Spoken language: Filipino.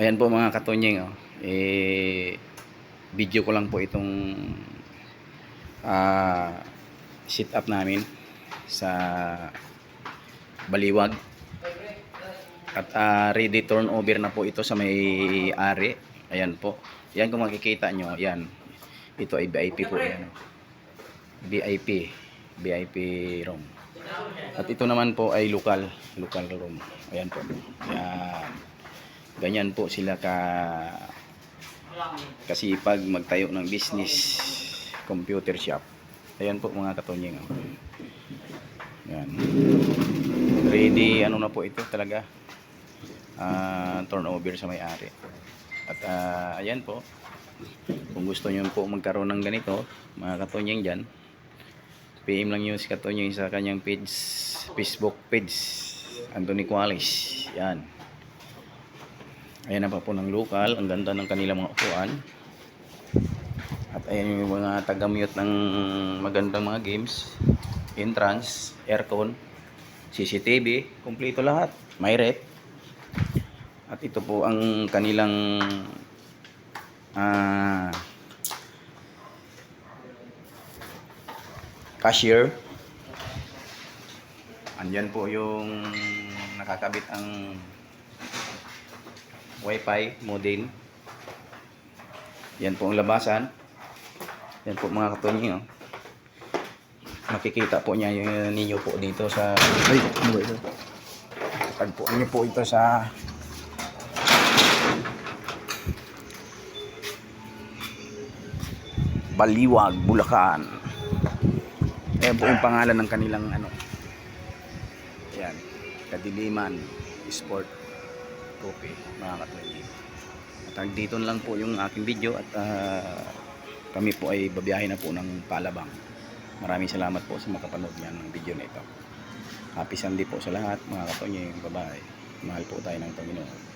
Ayan po mga katonyeng, oh. eh, video ko lang po itong ah, sit up namin sa Baliwag. At ah, ready turnover na po ito sa may ari. Ayan po. Yan kung makikita nyo, yan. Ito ay VIP po yan. VIP. VIP room. At ito naman po ay local. Local room. Ayan po. Yan. Ganyan po sila ka kasi pag magtayo ng business computer shop. Ayan po mga katonyeng. oh. Yan. Ready ano na po ito talaga. Ah, turnover sa may-ari. At ah, ayan po. Kung gusto niyo po magkaroon ng ganito, mga katonyeng diyan, PM lang yun si Katonyeng sa kanyang page, Facebook page. Anthony Qualis. Yan. Ayan na pa po ng local. Ang ganda ng kanilang mga upuan. At ayan yung mga taga-mute ng magandang mga games. Entrance, aircon, CCTV, kumpleto lahat. May rep. At ito po ang kanilang ah cashier. Andyan po yung nakakabit ang wifi modem. Yan po ang labasan. Yan po mga katonyi. Oh. Makikita po niya yung ninyo po dito sa ay ano ito? Tagpo niyo po ito sa Baliwag, Bulacan. Ayan po yung pangalan ng kanilang ano. Yan. Kadiliman Sport Coffee, mga katulad. At dito lang po yung aking video at ah, kami po ay babiyahe na po ng Palabang. Maraming salamat po sa makapanood niyan ng video na ito. Happy Sunday po sa lahat, mga katonyeng babae. Mahal po tayo ng Panginoon.